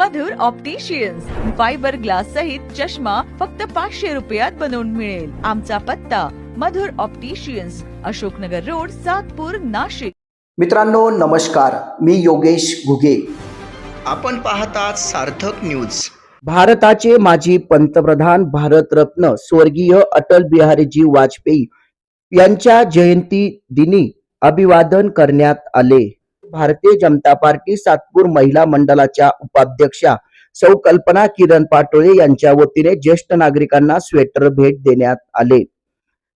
मधुर opticians fibre glass सहित चष्मा फक्त पाचशे रुपयात बनवून मिळेल. आमचा पत्ता मधुर ऑप्टिशियन्स अशोकनगर रोड सातपूर नाशिक. मित्रांनो नमस्कार. मी योगेश घुगे. आपण पाहतात सार्थक न्यूज भारताचे माजी पंतप्रधान भारतरत्न स्वर्गीय अटल बिहारीजी वाजपेयी यांच्या जयंती दिनी अभिवादन करण्यात आले. भारतीय जनता पार्टी सातपूर महिला मंडळाच्या उपाध्यक्षा सौ कल्पना किरण पाटोळे यांच्या वतीने ज्येष्ठ नागरिकांना स्वेटर भेट देण्यात आले.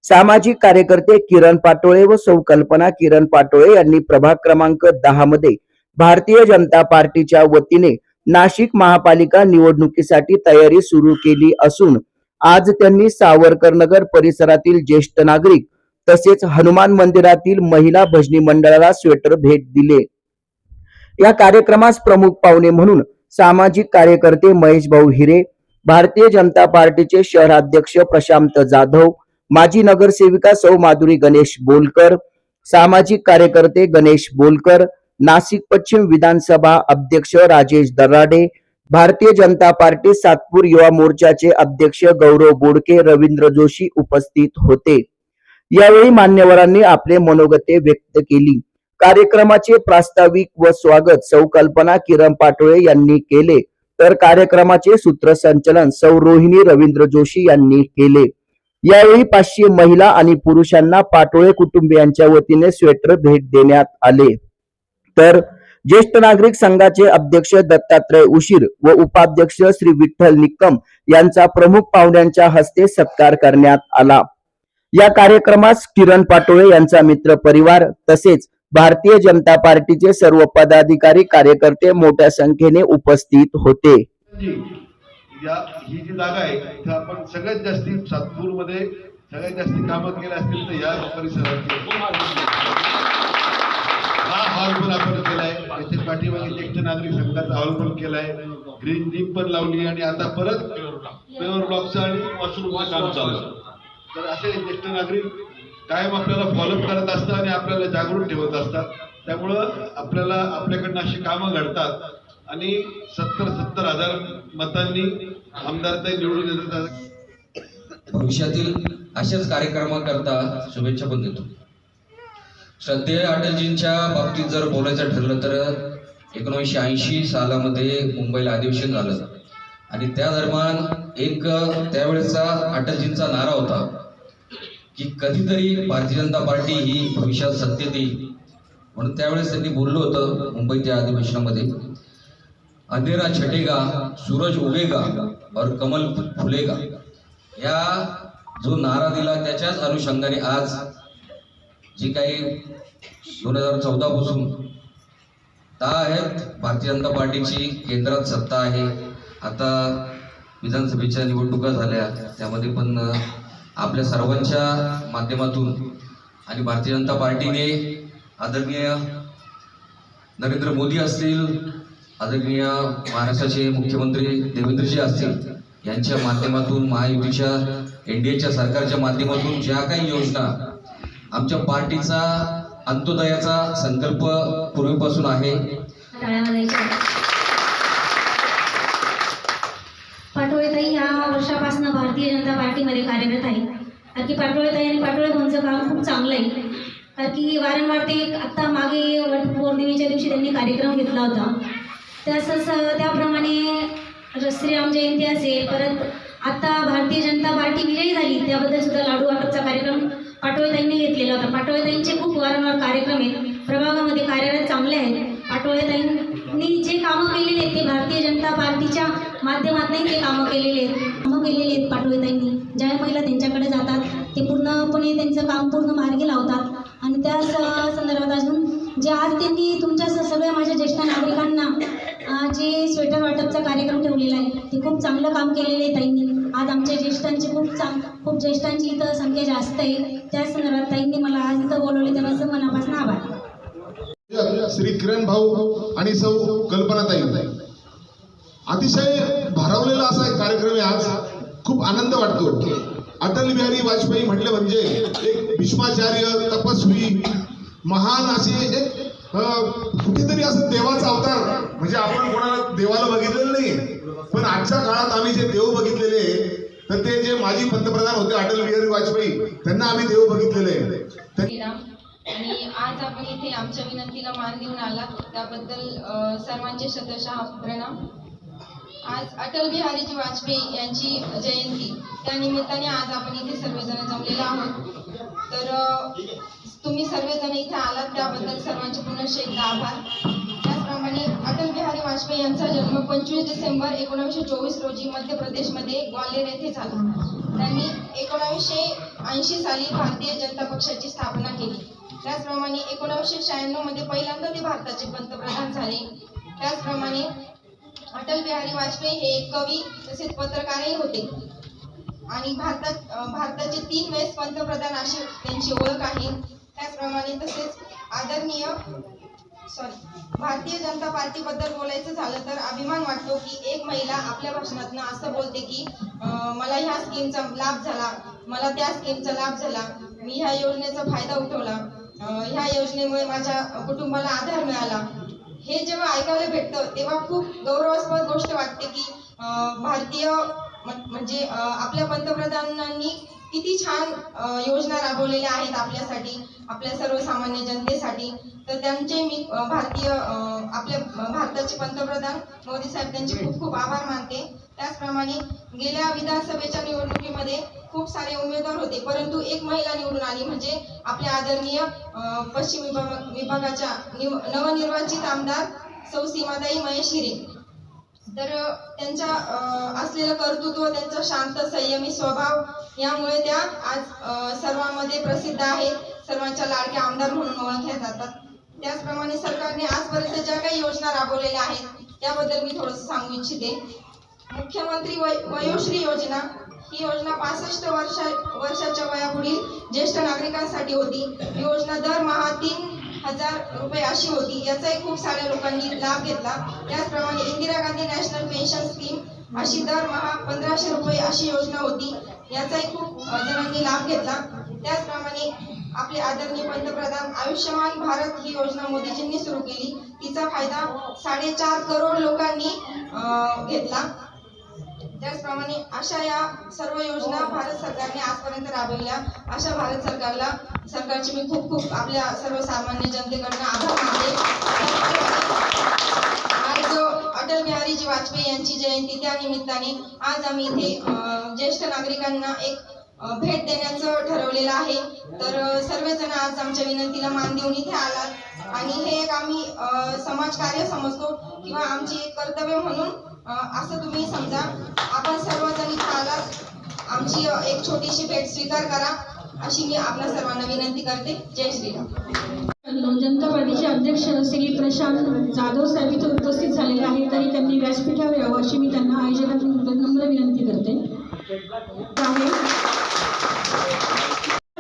सामाजिक कार्यकर्ते किरण पाटोळे व सौ कल्पना किरण पाटोळे यांनी प्रभाग क्रमांक दहा मध्ये भारतीय जनता पार्टीच्या वतीने नाशिक महापालिका निवडणुकीसाठी तयारी सुरू केली असून आज त्यांनी सावरकर नगर परिसरातील ज्येष्ठ नागरिक तसेच हनुमान मंदिरातील महिला भजनी मंडळाला स्वेटर भेट दिले. या कार्यक्रमास प्रमुख पाहुणे म्हणून सामाजिक कार्यकर्ते महेश भाऊ हिरे भारतीय जनता पार्टीचे शहराध्यक्ष प्रशांत जाधव माजी नगरसेविका सौ माधुरी गणेश बोलकर सामाजिक कार्यकर्ते गणेश बोलकर नाशिक पश्चिम विधानसभा अध्यक्ष राजेश दराडे भारतीय जनता पार्टी सातपूर युवा मोर्चाचे अध्यक्ष गौरव बोडके रवींद्र जोशी उपस्थित होते. यावेळी मान्यवरांनी आपले मनोगते व्यक्त केली. कार्यक्रमाचे प्रास्ताविक व स्वागत सौ कल्पना किरण पाटोळे यांनी केले. तर कार्यक्रमाचे सूत्रसंचलन सौ रोहिणी रवींद्र जोशी यांनी केले. यावेळी पाचशे महिला आणि पुरुषांना पाटोळे कुटुंबियांच्या वतीने स्वेटर भेट देण्यात आले. तर ज्येष्ठ नागरिक संघाचे अध्यक्ष दत्तात्रय उशीर व उपाध्यक्ष श्री विठ्ठल निक्कम यांचा प्रमुख पाहुण्यांच्या हस्ते सत्कार करण्यात आला. या कार्यक्रमास किरण पाटोळे यांचा मित्र परिवार तसेच भारतीय जनता पार्टीचे सर्व पदाधिकारी कार्यकर्ते मोठ्या संख्येने उपस्थित होते. या ही जी जागा आहे इथे आपण सगळ्यात जास्ती सातपूरमध्ये सगळ्यात जास्ती कामं केली असतील तर या परिसरात हा हॉल पण आपण केलाय त्याच्या पाठीमागे ज्येष्ठ नागरिक संघाचा हॉल पण केलाय ग्रीन जिम पण लावली आणि आता परत पेवर ब्लॉकचं आणि वॉशरूमचं काम चालू तर असे ज्येष्ठ नागरिक कायम आपल्याला फॉलोअप करत असतात आणि आपल्याला जागरूक ठेवत असतात. त्यामुळं आपल्याला आपल्याकडनं अशी कामं घडतात. आणि सत्तर सत्तर हजार मतांनी आमदार ते निवडून येतात. भविष्यातील अशाच कार्यक्रमाकरता शुभेच्छा पण देतो. श्रद्धेय अटलजींच्या बाबतीत जर बोलायचं ठरलं तर एकोणीसशे ऐंशी सालामध्ये मुंबईला अधिवेशन झालं. आणि त्या दरम्यान एक त्यावेळेचा अटलजींचा नारा होता. की कधीतरी भारतीय जनता पार्टी ही भविष्यात सत्तेत येईल. म्हणून त्यावेळेस त्यांनी बोललं होतं मुंबईच्या अधिवेशनामध्ये. अंधेरा छटेगा सूरज उगेगा और कमल फुलेगा. या जो नारा दिला त्याच्याच अनुषंगाने आज जी काही दोन हजार चौदा पासून दहा आहेत भारतीय जनता पार्टीची केंद्रात सत्ता आहे. आता विधानसभेच्या निवडणुका झाल्या त्यामध्ये पण आपल्या सर्वांच्या माध्यमातून आणि भारतीय जनता पार्टीने आदरणीय नरेंद्र मोदी असतील आदरणीय महाराष्ट्राचे मुख्यमंत्री देवेंद्रजी असतील यांच्या माध्यमातून महायुतीच्या एनडीएच्या सरकारच्या माध्यमातून ज्या काही योजना आमच्या पार्टीचा अंत्योदयाचा संकल्प पूर्वीपासून आहे टाळ्या वाजायच्या पाटोळेताई ह्या वर्षापासून भारतीय जनता पार्टीमध्ये कार्यरत आहे. कारण की पाटोळेताई आणि पाटोळे भाऊंचं काम खूप चांगलं आहे. कारण की वारंवार ते आत्ता मागे वट पौर्णिमेच्या दिवशी त्यांनी कार्यक्रम घेतला होता. तसंच त्याप्रमाणे श्रीराम जयंती असेल परत आत्ता भारतीय जनता पार्टी विजयी झाली त्याबद्दल सुद्धा लाडू वाटपचा कार्यक्रम पाटोळेताईंनी घेतलेला होता. पाटोळेताईंचे खूप वारंवार कार्यक्रम आहेत. प्रभागामध्ये कार्यरत चांगले आहेत. पाटोळेताईंनी जे कामं केलेली आहेत ते भारतीय जनता पार्टीच्या माध्यमातूनही ते कामं केलेले आहेत. कामं केलेली आहेत पाटोळेताईंनी ज्या महिला त्यांच्याकडे जातात ते पूर्णपणे त्यांचं काम पूर्ण मार्गी लावतात. आणि त्याच संदर्भात अजून जे आज त्यांनी तुमच्या सगळ्या माझ्या ज्येष्ठ नागरिकांना जे स्वेटर वाटपचा कार्यक्रम ठेवलेला आहे ते खूप चांगलं काम केलेलं आहे ताईंनी. आज आमच्या ज्येष्ठांची खूप चांग खूप ज्येष्ठांची इथं संख्या जास्त आहे. त्या संदर्भात ताईंनी मला आज इथं बोलवले तेव्हा मनापासून आभार. श्री किरण भाऊ आणि सौ कल्पनाताई अतिशय भारावलेला असा एक कार्यक्रम आहे आज. खूप आनंद वाटतो. अटल बिहारी वाजपेयी म्हटले म्हणजे एक भीष्माचार्य तपस्वी महान असे एक कुठेतरी असं देवाचा अवतार. म्हणजे आपण कोणाला देवाला बघितलेलं नाही पण आजच्या काळात आम्ही जे देव बघितलेले आहे, तर ते जे माजी पंतप्रधान होते अटल बिहारी वाजपेयी त्यांना आम्ही देव बघितलेले आणि आज आपण इथे आमच्या विनंतीला मान देऊन आला त्याबद्दल सर्वांचे शतशः प्रणाम. आज अटल बिहारीजी वाजपेयी यांची जयंती. त्या निमित्ताने आज आपण इथे सर्वजण जमलेलो आहोत. तर तुम्ही सर्वजण इथे आलात त्याबद्दल सर्वांचे पुनश्च एकदा आभार. त्याचप्रमाणे अटल बिहारी वाजपेयी यांचा जन्म पंचवीस डिसेंबर एकोणविशे चोवीस रोजी मध्य प्रदेशमध्ये ग्वाल्हेर येथे झाला. त्यांनी एकोणावीसशे ऐंशी साली भारतीय जनता पक्षाची स्थापना केली. त्याचप्रमाणे एकोणावीसशे शहाण्णवमध्ये पहिल्यांदा ते भारताचे पंतप्रधान झाले. त्याचप्रमाणे अटल बिहारी वाजपेयी हे एक कवी तसेच पत्रकारही होते. आणि भारतात भारताचे तीन वेळेस पंतप्रधान अशी त्यांची ओळख आहे. त्याचप्रमाणे तसेच आदरणीय सॉरी भारतीय जनता पार्टीबद्दल बोलायचं झालं तर अभिमान वाटतो की एक महिला आपल्या भाषणातनं असं बोलते की मला ह्या स्कीमचा लाभ झाला. मला त्या स्कीमचा लाभ झाला. मी ह्या योजनेचा फायदा उठवला. ह्या योजनेमुळे माझ्या कुटुंबाला आधार मिळाला. हे जेव्हा ऐकायला भेटतं तेव्हा खूप गौरवास्पद गोष्ट वाटते की भारतीय म्हणजे आपल्या पंतप्रधानांनी किती छान योजना राबवलेल्या आहेत आपल्यासाठी आपल्या सर्वसामान्य जनतेसाठी. तर त्यांचे मी भारतीय आपल्या भारताचे पंतप्रधान मोदी साहेब त्यांचे खूप खूप आभार मानते. त्याचप्रमाणे गेल्या विधानसभेच्या निवडणुकीमध्ये खूप सारे उमेदवार होते. परंतु एक महिला निवडून आली म्हणजे आपल्या आदरणीय पश्चिम विभाग विभागाच्या निव नवनिर्वाचित आमदार सौ सीमाताई महेश हिरे तर त्यांच्या असलेलं कर्तृत्व त्यांचा शांत संयमी स्वभाव यामुळे त्या आज सर्वांमध्ये प्रसिद्ध आहेत सर्वांच्या लाडक्या आमदार म्हणून ओळखल्या जातात. त्याचप्रमाणे सरकारने आजपर्यंत ज्या काही योजना राबवलेल्या आहेत त्याबद्दल मी थोडंसं सांगू इच्छिते. मुख्यमंत्री वय वयोश्री योजना ही योजना पासष्ट वर्षा वर्षाच्या वयापुढील ज्येष्ठ नागरिकांसाठी होती. ही योजना दरमहा तीन हजार रुपये अशी होती. याचाही खूप साऱ्या लोकांनी लाभ घेतला. त्याचप्रमाणे Indira Gandhi national pension scheme अशी दरमहा पंधराशे रुपये अशी योजना होती. याचाही खूप जणांनी लाभ घेतला. त्याचप्रमाणे आपले आदरणीय पंतप्रधान आयुष्यमान भारत ही योजना मोदीजींनी सुरू केली. तिचा फायदा साडेचार करोड लोकांनी घेतला. त्याचप्रमाणे अशा या सर्व योजना भारत सरकारने आजपर्यंत राबविल्या. अशा भारत सरकारला सरकारचे मी खूप खूप आपल्या सर्वसामान्य जनतेकडनं आभार मानते. आज अटल बिहारीजी वाजपेयी यांची जयंती त्या निमित्ताने आज आम्ही इथे ज्येष्ठ नागरिकांना एक भेट देण्याचं ठरवलेलं आहे. तर सर्वजण आज आमच्या विनंतीला मान देऊन इथे आलात. आणि हे एक आम्ही समाजकार्य समजतो किंवा आमची एक कर्तव्य म्हणून असं तुम्ही समजा आपण सर्वजण इथे आलात आमची एक छोटीशी भेट स्वीकार करा. अशी मी आपल्या सर्वांना विनंती करते. जय श्रीराम. जनता पार्टीचे अध्यक्ष श्री प्रशांत जाधव साहेब इथे उपस्थित झालेले आहेत तरी त्यांनी व्यासपीठावर यावं अशी मी त्यांना आयोजकांची नम्र विनंती करते आहे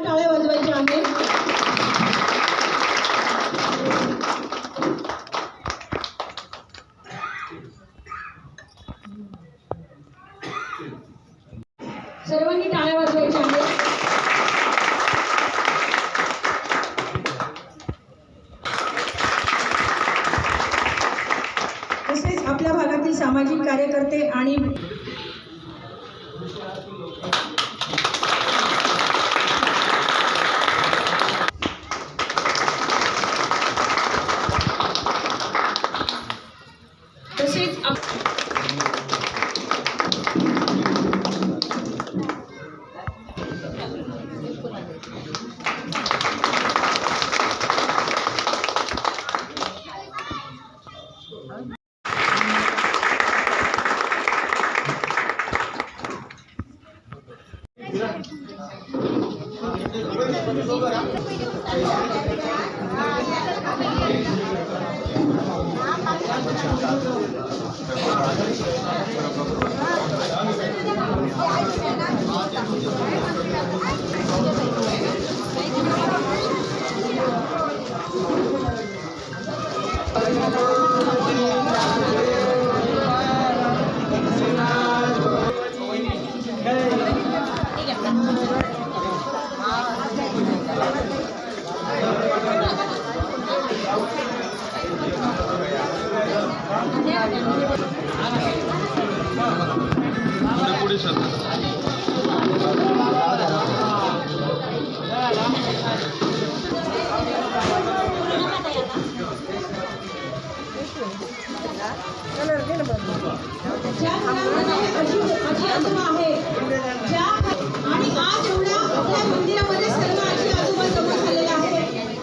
टाळ्या वाजवायच्या आहेत सर्वांनी टाळ्या वाजवायच्या आहेत तसेच आपल्या भागातील सामाजिक कार्यकर्ते आणि Thank you. ज्या मुलांमध्ये अशी आजी आजोबा ज्या आणि आज एवढ्या आपल्या मंदिरामध्ये सर्व आजोबा जमा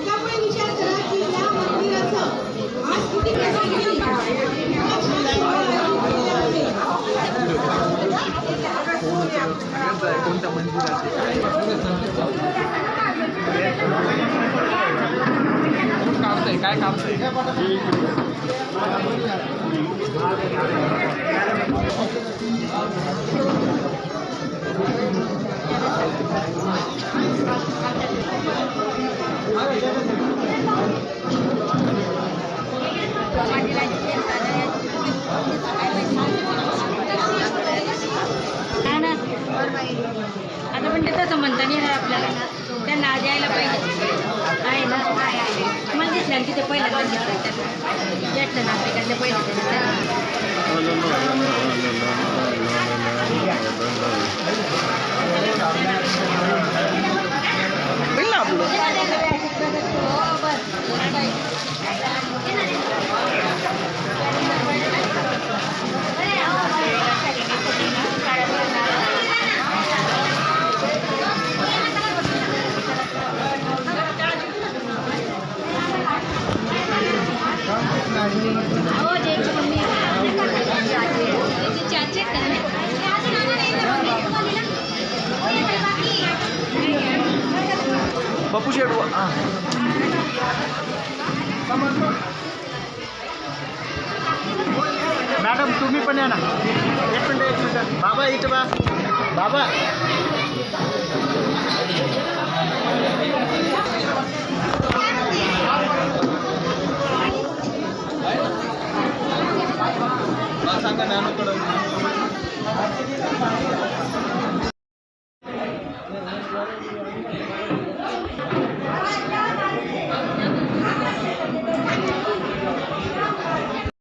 त्यामुळे विचार करा की या मंदिराचं आज किती ते तसं म्हणता नाही आपल्याला त्यांना आज यायला पाहिजे. आहे ना? आहे आहे. मला दिसलं आणि तिथे पहिल्यांदा दिसलं भेटलं ना आपल्याकडले पहिले बापू शेड मॅडम तुम्ही पण या ना. एक मिनटं एक मिनटं. बाबा इथं बा. बाबा.